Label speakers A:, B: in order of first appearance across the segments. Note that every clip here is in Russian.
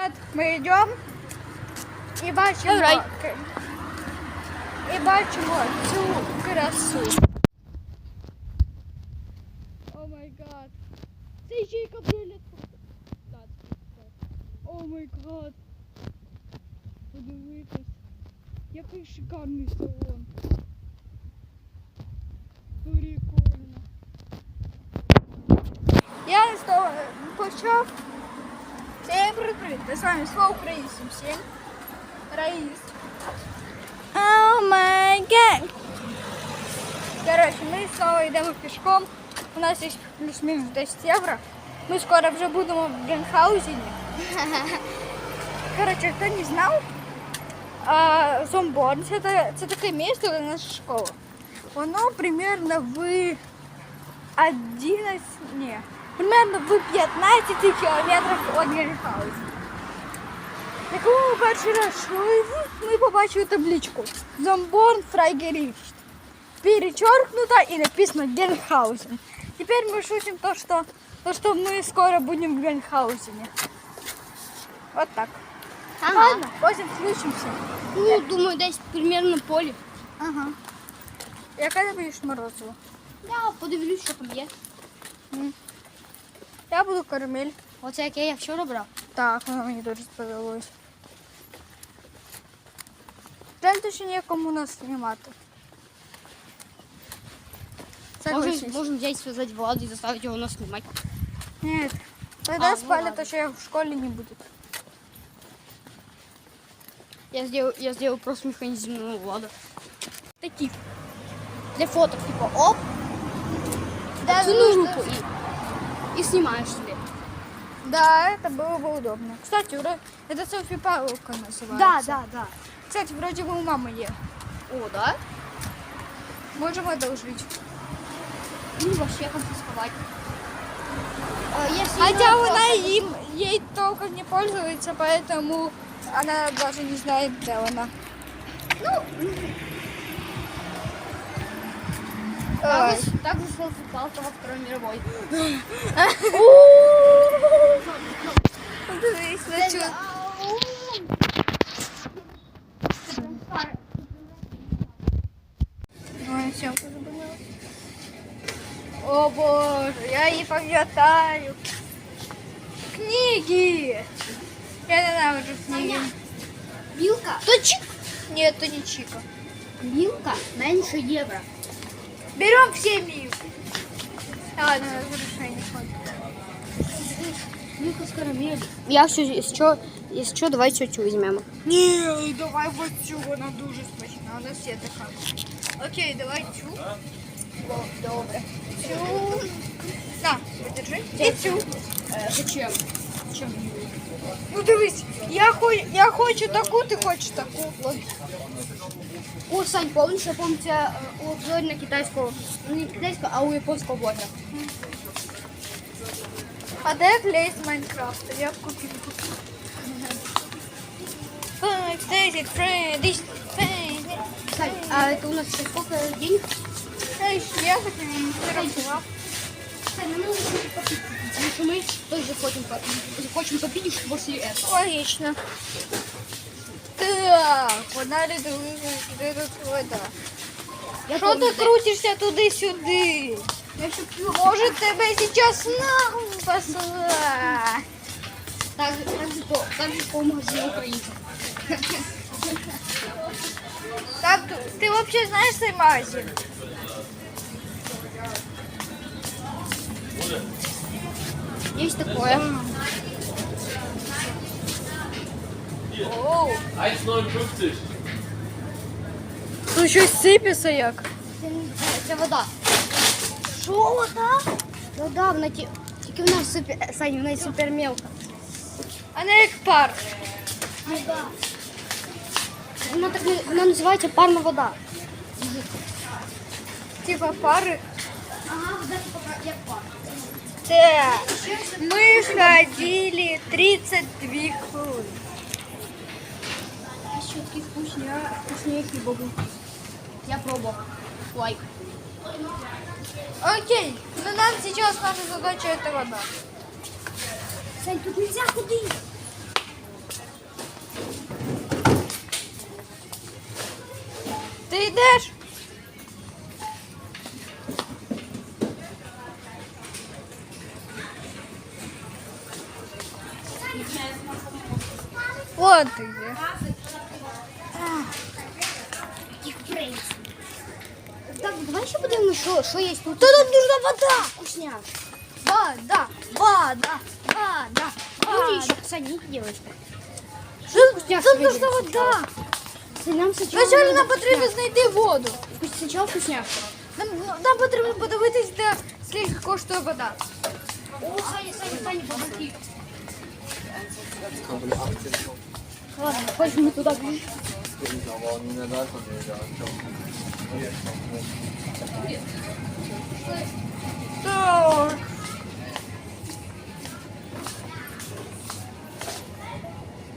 A: От Ми йдемо і бачимо,
B: Давай.
A: к- і бачимо цю красу. О май гад. Це ще й кабріолет. О май гад. Подивитись. Який шикарний салон. Прикольно. Я з того почав. Всем привет! С вами Слава Украинцем 7. Раис. О май гад! Короче, мы снова йдемо пішком. У нас есть плюс-минус 10 євро. Ми скоро вже будемо в Генхаузені. Короче, хто не знав, а, Зомборн це, та- це таке місце, де наша школа. Воно примерно в 11, ні, примерно в 15 кілометрах від Генхаузі. Якому ми перший раз йшли, ми побачили табличку Зомборн Фрайгеріфт. Перечеркнуто и написано Генхаузен. Теперь мы шутим то, что, то, что мы скоро будем в Генхаузене. Вот так.
B: Ага.
A: Ладно, потім включимся.
B: Ну, думаю, десь примерно полі.
A: Ага. Яка ти будеш морозиво?
B: Я подивлюсь, що там є.
A: Я буду карамель.
B: Оце яке я вчора брав.
A: Так, воно мені дуже сподобалось. Жаль, то що ніякому нас знімати.
B: Можем,
A: Согласись.
B: можем взять, связать Влада и заставить его нас снимать.
A: Нет. Тогда
B: А, ну
A: спали,
B: ладно.
A: то что я в школе не будет.
B: Я сделал, я сделал просто механизированного Влада. Такие. Для фоток, типа, оп,
A: Да,
B: отсюда
A: нужно-
B: руку и, и снимаешь себе.
A: Да, это было бы удобно. Кстати, это селфи палка называется.
B: Да, да, да.
A: Кстати, вроде бы у мамы есть.
B: О, да?
A: Можем одолжить.
B: Ну, вообще конфисковать. А, если
A: Хотя
B: на-
A: она им, ей только не пользуется, поэтому она даже не знает, где она. Ну,
B: Так, же- так же селфи палка во Второй мировой.
A: Ой. О боже, я її пам'ятаю. Книги. Я ненавиджу книги.
B: Вилка.
A: То чик? Нет, то не чика.
B: Вилка меньше евро.
A: Берем все милки. Ладно, разрушение хватит.
B: Вилка с карамелью. Я все, если что, если что, давай тетю возьмем.
A: Ні, давай вот цю, вона дуже смачна, вона всі така. Окей, давай цю. О, добре. Цю. На, подержи. І цю.
B: Э, зачем? Зачем?
A: Ну дивись, я, хо... я хочу таку, ти хочеш таку.
B: О, Сань, э, у обзоре на китайского, ну не китайского, а у японского блогера.
A: А де клей з Майнкрафта? Я б купив. Five, friend, this, five,
B: Сань, а это у нас сейчас сколько денег?
A: Я так не рахував.
B: Сань, ну нужно попить. Потому что мы тоже хотим, по- хотим попить что после этого.
A: Логічно. Де тут вода.
B: Я
A: Що ти крутишся туди-сюди?
B: Я еще пью.
A: Може тебе зараз нахуй посла.
B: Так, так, же по, магазину украинцев.
A: Так, ти взагалі знаєш цей магазин?
B: Есть такое.
A: Оу.
C: 1,59.
A: Тут щось сипеться як.
B: Це, це вода. Що вода? Вода, вона ті, тільки вона супер, Саня, вона супер мелка.
A: А не як пар.
B: Вода. Вона так не- вона називається парна вода.
A: Типа пари.
B: Ага, вода типа як пар.
A: Так, ми ходили 32 хвилини.
B: такие вкусные, вкуснее хлебобулки. Я пробовал. Лайк.
A: Окей, но нам сейчас наша задача это вода.
B: Сань, тут нельзя худить.
A: Ты идешь? Вот ты. є.
B: Так, давай ще подивимося, що, що є тут.
A: Та тут нужна вода.
B: Вкусняк.
A: Вода, вода, вода,
B: Люди
A: вода.
B: еще, Саня, не девочка.
A: Тут,
B: вкусняшки
A: тут
B: виберемо
A: нужна вода.
B: Саня, нам сначала...
A: Спочатку нам
B: надо
A: потрібно знайти воду.
B: вкусняшки. Сначала вкусняшки.
A: Нам, ну, нам потрібно подивитись, де скільки коштує вода.
B: О, Саня, Саня, Саня, помоги. Ладно, хочешь мы туда ближе?
A: Так.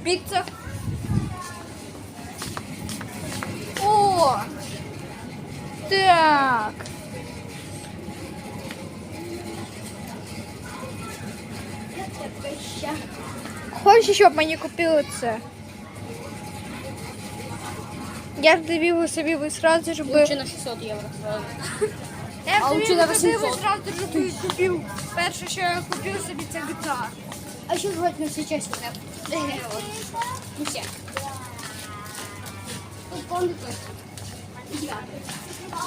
A: Піца. О! Так. Хочеш, щоб мені купили це? Я ж дивила собі ви сразу, щоб...
B: Лучше на 600 евро сразу.
A: Я
B: А
A: собі
B: лучше на
A: ходила
B: 800.
A: зразу, щоб купив. Перше, що я купив собі, це GTA.
B: А еще желательно сейчас сюда. Не все. Тут комнаты.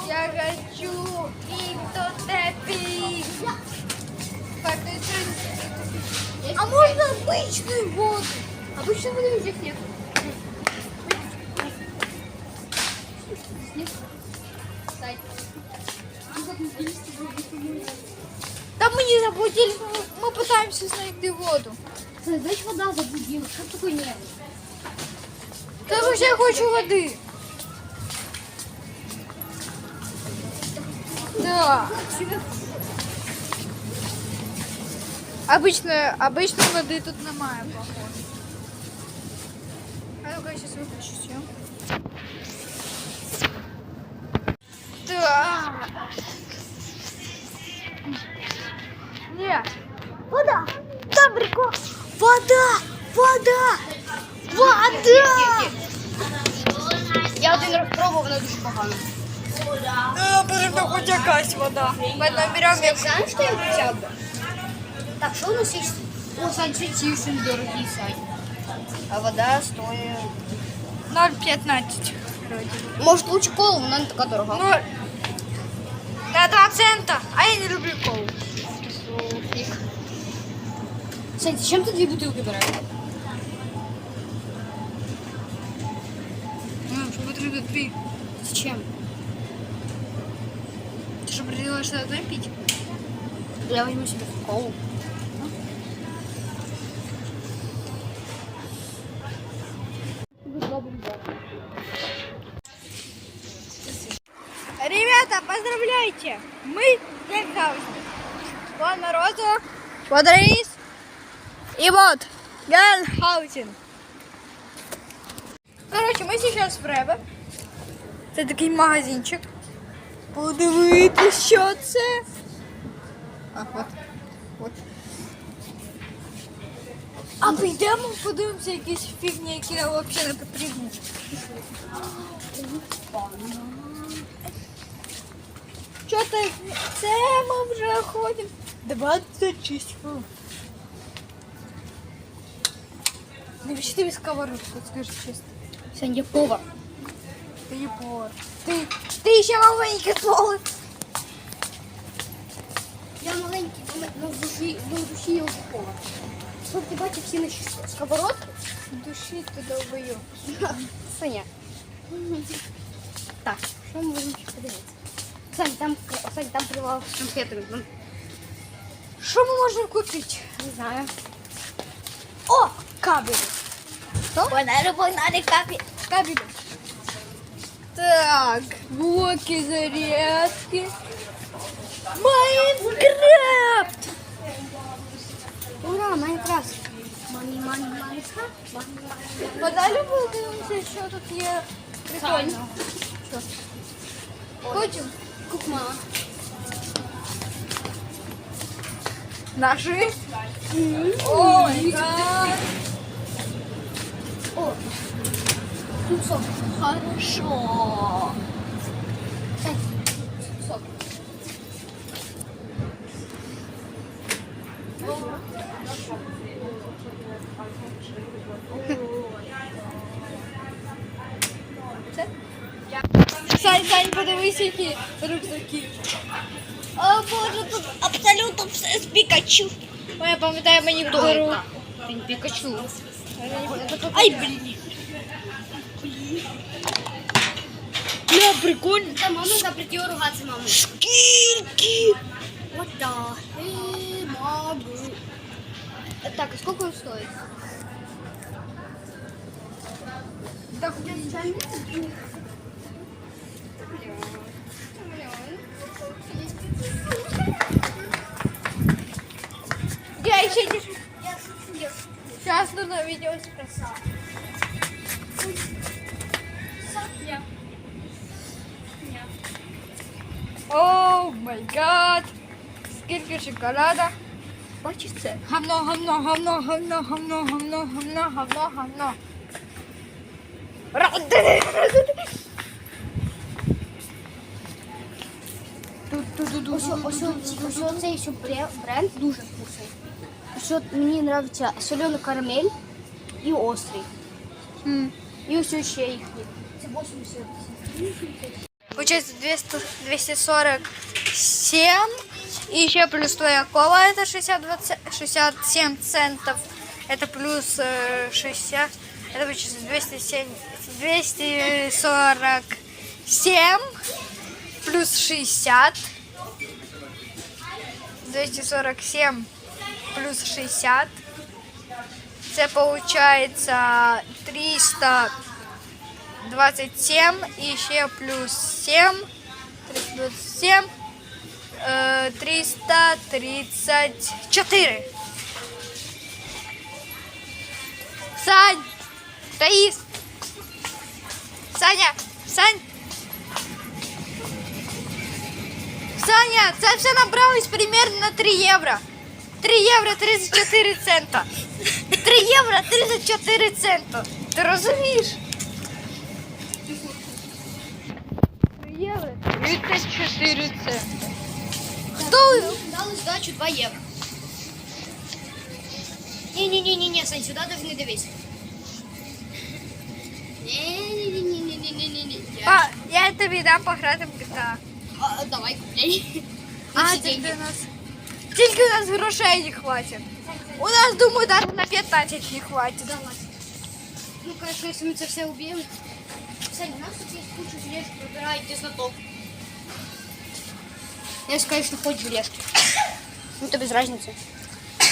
A: Я хочу into тепі. Так, ну це- А можна обичну воду?
B: Обычно воды здесь нет.
A: Та мені заплатили, ми питаємося знайти воду.
B: Знаешь, вода заблудила. Что такое нет?
A: Тому що я хочу води. Да. Обычно, обычно води тут немає, похоже. А ну-ка, я сейчас выключу все. Нет. Вода. Добренько. Вода. Вода. Вода.
B: Я один раз пробував, вона дуже погано.
A: Ну, потрібно хоч якась вода. Ми наберемо як
B: Знаешь, что я хотел бы? Так, что у нас есть? О, цветы очень дорогие, Сань. А вода стоит...
A: 0,15. вроде.
B: Может, лучше колу, но она такая дорогая.
A: Ну, на 2 цента. А я не люблю колу
B: Фиг. Сань, зачем ты две бутылки брать?
A: Ну, що потрібно дві.
B: Зачем?
A: Ти що приділила, що одне пить?
B: Я возьму себе колу.
A: народу, вот Раис и вот Гельхаузен. Короче, ми сейчас в Ребе. Це такий магазинчик. Подивитись, що це. А, от. От. А підемо подивимося якісь фігні, які нам взагалі не потрібні. Що так? Це ми вже ходимо 26 хвилин. Навіщо тобі сковородку, скажи чесно?
B: Сань, я повар.
A: Ти є повар. Ти, ти ще маленький повар.
B: Я маленький, но в душі, но в душі я вже повар. Щоб ти бачив всі наші сковородки?
A: Душі ти довбою.
B: Саня. Так, що ми можемо ще подивитися? Сань, там, Сань, там прилавок з конфетами.
A: Що ми можемо купити?
B: Не знаю.
A: О, кабель.
B: Що?
A: Погнали, погнали, кабель. Кабель. Так, блоки зарядки. Майнкрафт.
B: Ура, Майнкрафт. Мани, мани, Майнкрафт. Мани,
A: Подалі подивимося, що тут є прикольно. Хочемо?
B: Кукма.
A: Наши? Ой,
B: О, тут сок.
A: Хорошо. Сок. Сань, Сань, подивись, які рюкзаки. О боже, тут абсолютно все з Пікачу. Ой, я пам'ятаю, мені в
B: Хто
A: дорогу.
B: це? Він Пікачу.
A: Ай, блін. Бля, прикольно.
B: Та мама треба прийти ругатися мамою.
A: Скільки?
B: What the hell, могу. Так, а сколько он стоит?
A: Так, я еще не... Сейчас нужно видео спасать. О май гад! Скільки шоколада? Бачиш це? Гавно, гавно, гавно, гавно, гавно, гавно, гавно, гавно, гавно.
B: Ось, ось, ось, ось цей ще бре- бренд дуже вкусний. Ось от мені подобається солений карамель і острий.
A: М.
B: І ось ще їхні. Це 80.
A: Получается 200, 247. И еще плюс твоя кола это 62, ц- 67 центов. Это плюс э, 60. Это получается 207, 247 плюс 60. 247 плюс 60. Это получается 300 27 и еще плюс 7, 327, э, 334. Сань, Таис, Саня, Сань. Саня, це все набралось примерно на 3 євро. 3 євро 34 цента. 3 євро 34 цента. Ти розумієш? 3 євро 34 цента. Хто?
B: Дали здачу 2 євро. Ні-ні-ні-ні, Сань, сюди навіть не дивись. Ні-ні-ні-ні-ні-ні-ні.
A: Па, я тобі дам пограти в GTA.
B: А, давай купляй.
A: А, тільки нас. у нас грошей не хватит. У нас, думаю, даже на 15 не хватит.
B: Давай. Ну, конечно, если мы це все убьем. Кстати, у нас тут есть куча жилешки, вибирає знаток. Я скажу, що хоч жилешки. Ну, то без разницы.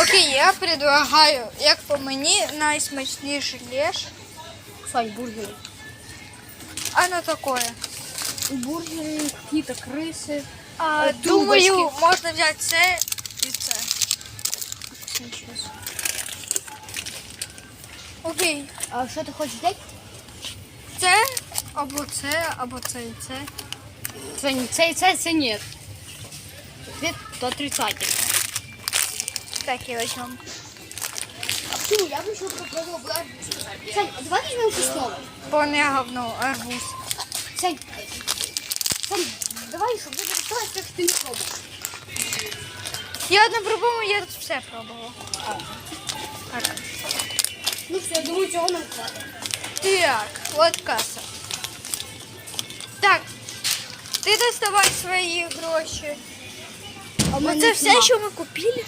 A: Окей, я предлагаю, як по мені, найсмачніший леш.
B: Кстати, бургер.
A: Оно а такое.
B: Бургеры, какие-то крысы.
A: А,
B: Е,
A: думаю,
B: трубочки.
A: можна взяти це і це.
B: Сейчас.
A: Окей.
B: А что ты хочешь взять?
A: Це, або це, або це і це.
B: Сань, це, це, це нет. Ответ то отрицательный.
A: Так, я возьмем.
B: А почему? Я бы еще попробовала бы арбуз. Сань, а давай возьмем весновый.
A: Повне говно, арбуз.
B: Сань, Сань, давай еще буде то, як ти не пробував.
A: Я не пробувала, я тут все пробувала. Так.
B: Ну все, думаю, цього нам хватить.
A: Так, от каса. Так, ти доставай свої гроші.
B: А в
A: Ну, це все, що ми купили?